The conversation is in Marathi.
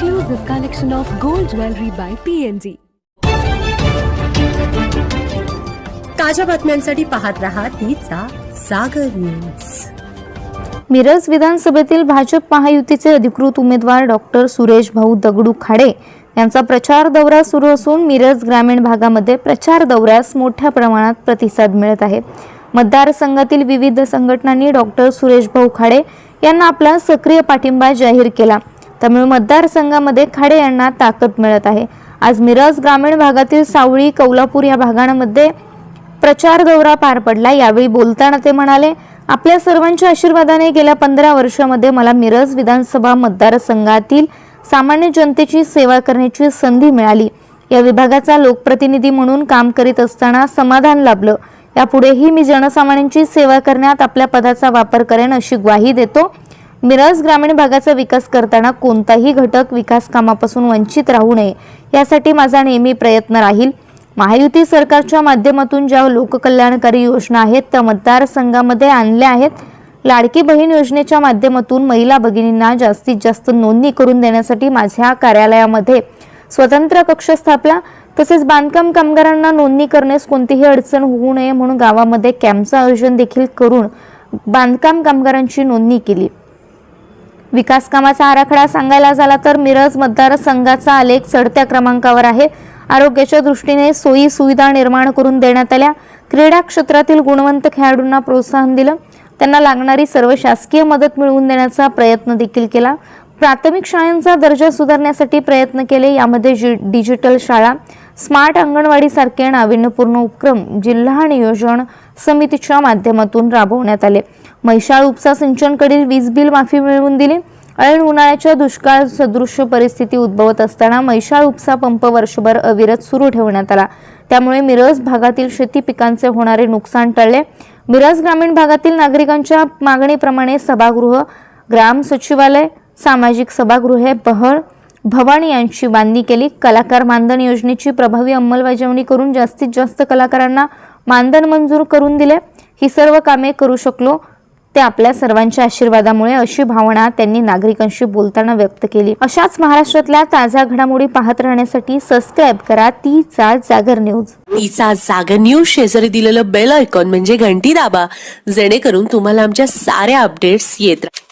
exclusive collection of gold jewelry by PNG. ताज्या बातम्यांसाठी पाहत रहा तिचा सागर न्यूज मिरज विधानसभेतील भाजप महायुतीचे अधिकृत उमेदवार डॉक्टर सुरेश भाऊ दगडू खाडे यांचा प्रचार दौरा सुरू असून मिरज ग्रामीण भागामध्ये प्रचार दौऱ्यास मोठ्या प्रमाणात प्रतिसाद मिळत आहे. मतदारसंघातील विविध संघटनांनी डॉक्टर सुरेश भाऊ खाडे यांना आपला सक्रिय पाठिंबा जाहीर केला. त्यामुळे मतदारसंघामध्ये खाडे यांना ताकद मिळत आहे. आज मिरज ग्रामीण भागातील सावळी कौलापूर या भागांमध्ये प्रचार दौरा पार पडला. यावेळी बोलताना ते म्हणाले आपल्या सर्वांच्या आशीर्वादाने गेल्या पंधरा वर्षामध्ये मला मिरज विधानसभा मतदारसंघातील सामान्य जनतेची सेवा करण्याची संधी मिळाली. या विभागाचा लोकप्रतिनिधी म्हणून काम करीत असताना समाधान लाभलं. यापुढेही मी जनसामान्यांची सेवा करण्यात आपल्या पदाचा वापर करेन अशी ग्वाही देतो. मिरज ग्रामीण भागाचा विकास करताना कोणताही घटक विकास कामापासून वंचित राहू नये यासाठी माझा नेहमी प्रयत्न राहील. महायुती सरकारच्या माध्यमातून ज्या लोककल्याणकारी योजना आहेत त्या मतदारसंघामध्ये आणल्या आहेत. लाडकी बहीण योजनेच्या माध्यमातून महिला भगिनींना जास्तीत जास्त नोंदणी करून देण्यासाठी माझ्या कार्यालयामध्ये स्वतंत्र कक्ष स्थापला. तसेच बांधकाम कामगारांना नोंदणी करण्यास कोणतीही अडचण होऊ नये म्हणून गावामध्ये कॅम्पचं आयोजन देखील करून बांधकाम कामगारांची नोंदणी केली. विकास कामाचा आराखडा सांगायला झाला तर मिरज मतदारसंघाचा आलेख चढत्या क्रमांकावर आहे. आरोग्याच्या दृष्टीने सोयी सुविधा निर्माण करून देण्यात आल्या. क्रीडा क्षेत्रातील गुणवंत खेळाडूंना प्रोत्साहन दिलं. त्यांना लागणारी सर्व शासकीय मदत मिळवून देण्याचा प्रयत्न देखील केला. प्राथमिक शाळांचा दर्जा सुधारण्यासाठी प्रयत्न केले. यामध्ये जि डिजिटल शाळा स्मार्ट अंगणवाडीसारखे नाविन्यपूर्ण उपक्रम जिल्हा नियोजन समितीच्या माध्यमातून राबवण्यात आले. म्हैसाळ उपसा सिंचनकडील वीज बिल माफी मिळवून दिली. ऐन उन्हाळ्याच्या दुष्काळ सदृश्य परिस्थिती उद्भवत असताना म्हैसाळ उपसा पंप वर्षभर अविरत सुरू ठेवण्यात आला. त्यामुळे मिरज भागातील शेती पिकांचे होणारे नुकसान टळले. मिरज ग्रामीण भागातील नागरिकांच्या मागणीप्रमाणे सभागृह ग्राम सचिवालय सामाजिक सभागृहे बहळ भवान यांची बांधणी केली. कलाकार मानधन योजनेची प्रभावी अंमलबजावणी करून जास्तीत जास्त कलाकारांना मानधन मंजूर करून दिले. ही सर्व कामे करू शकलो. ते आपल्या सर्वांच्या आशीर्वादामुळे अशी भावना त्यांनी नागरिकांशी बोलताना व्यक्त केली. अशाच महाराष्ट्रातल्या ताज्या घडामोडी पाहत राहण्यासाठी सबस्क्राईब करा. तीचा जागर न्यूज. तिचा जागर न्यूज. शेजारी दिलेलं बेल आयकॉन म्हणजे घंटी दाबा. जेणेकरून तुम्हाला आमच्या साऱ्या अपडेट्स येत राहतील